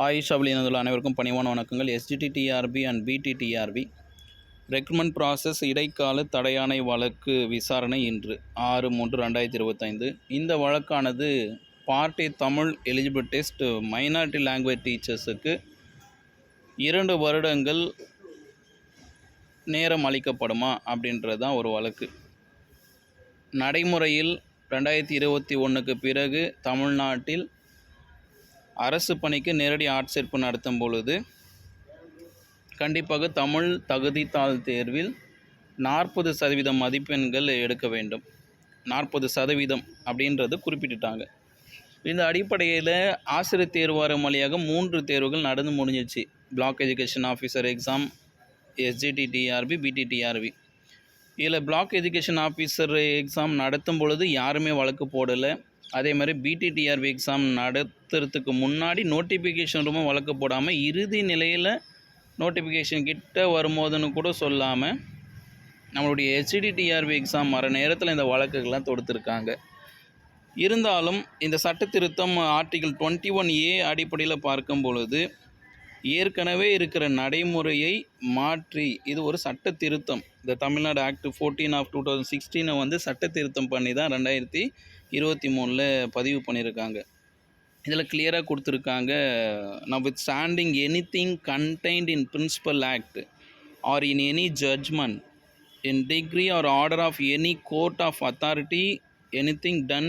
ஆயுஷ் அப்படிங்கிறதுல அனைவருக்கும் பணிவான வணக்கங்கள். SGTTRB and BTTRB recruitment process இடைக்கால தடையாணை வழக்கு விசாரணை இன்று. ஆறு மூன்று ரெண்டாயிரத்தி இருபத்தைந்து. இந்த வழக்கானது party Tamil eligible test minority language டீச்சர்ஸுக்கு இரண்டு வருடங்கள் நேரம் அளிக்கப்படுமா அப்படின்றது தான் ஒரு வழக்கு. நடைமுறையில் ரெண்டாயிரத்தி இருபத்தி ஒன்றுக்கு பிறகு தமிழ்நாட்டில் அரசு பணிக்கு நேரடி ஆட்சேர்ப்பு நடத்தும் பொழுது கண்டிப்பாக தமிழ் தகுதித்தாள் தேர்வில் நாற்பது சதவீதம் மதிப்பெண்கள் எடுக்க வேண்டும். நாற்பது சதவீதம் அப்படின்றது குறிப்பிட்டுட்டாங்க. இந்த அடிப்படையில் ஆசிரியர் தேர்வாரம் வழியாக மூன்று தேர்வுகள் நடந்து முடிஞ்சிச்சு. Block education officer exam SGTTRB BTTRB இதில் பிளாக் எஜுகேஷன் ஆஃபீஸர் எக்ஸாம் நடத்தும் பொழுது யாருமே வழக்கு போடலை. அதே மாதிரி பிடிடிஆர்பி எக்ஸாம் நடத்துறதுக்கு முன்னாடி நோட்டிஃபிகேஷன் ரொம்ப வழக்கு போடாமல் இறுதி நிலையில் நோட்டிஃபிகேஷன் கிட்ட வரும்போதுன்னு கூட சொல்லாமல் நம்மளுடைய ஹெச்டிடிஆர்பி எக்ஸாம் வர நேரத்தில் இந்த வழக்குகள்லாம் தொடுத்துருக்காங்க. இருந்தாலும் இந்த சட்ட திருத்தம் ஆர்டிகல் டுவெண்ட்டி ஒன் ஏ அடிப்படையில் பார்க்கும் பொழுது ஏற்கனவே இருக்கிற நடைமுறையை மாற்றி இது ஒரு சட்ட திருத்தம் இந்த Tamil Nadu act fourteen of two thousand சிக்ஸ்டீனை வந்து சட்ட திருத்தம் பண்ணி தான் ரெண்டாயிரத்தி இருபத்தி மூணில் பதிவு பண்ணியிருக்காங்க. இதில் கிளியராக கொடுத்துருக்காங்க notwithstanding anything contained in principal act or in any judgment in decree or order of any court of authority anything done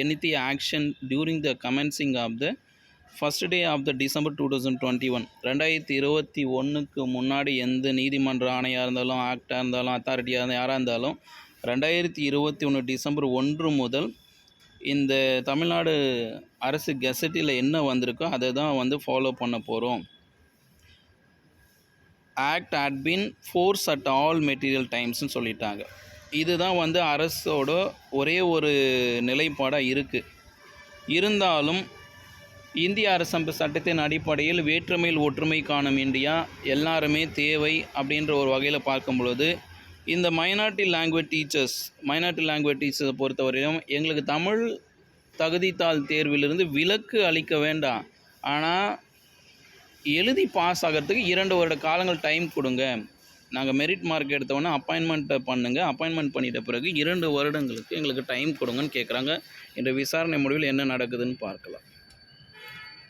any the action during the commencing of the first day of the December two thousand twenty one ரெண்டாயிரத்தி இருபத்தி ஒன்றுக்கு முன்னாடி எந்த நீதிமன்ற ஆணையாக இருந்தாலும் ஆக்டாக இருந்தாலும் அத்தாரிட்டியாக இருந்தால் யாராக இருந்தாலும் ரெண்டாயிரத்தி இருபத்தி ஒன்று டிசம்பர் ஒன்று முதல் இந்த தமிழ்நாடு அரசு கெசட்டில் என்ன வந்திருக்கோ அதை தான் வந்து ஃபாலோ பண்ண போகிறோம் act at in force at all material டைம்ஸ்னு சொல்லிட்டாங்க. இதுதான் வந்து அரசோட ஒரே ஒரு நிலைப்பாடாக இருக்குது இருந்தாலும் இந்திய அரசமைப்பு சட்டத்தின் அடிப்படையில் வேற்றுமையில் ஒற்றுமை காணும் இந்தியா எல்லாருமே தேவை அப்படின்ற ஒரு வகையில் பார்க்கும் பொழுது இந்த minority language teachers minority language டீச்சர்ஸை பொறுத்தவரையும் எங்களுக்கு தமிழ் தகுதித்தாள் தேர்விலிருந்து விலக்கு அளிக்க வேண்டாம். ஆனால் எழுதி பாஸ் ஆகிறதுக்கு இரண்டு வருட காலங்கள் டைம் கொடுங்க. நாங்கள் மெரிட் மார்க் எடுத்தவொடனே அப்பாயின்மெண்ட்டை பண்ணுங்கள் அப்பாயின்மெண்ட் பண்ணிட்ட பிறகு இரண்டு வருடங்களுக்கு எங்களுக்கு டைம் கொடுங்கன்னு கேட்குறாங்க இந்த விசாரணை முடிவில் என்ன நடக்குதுன்னு பார்க்கலாம்.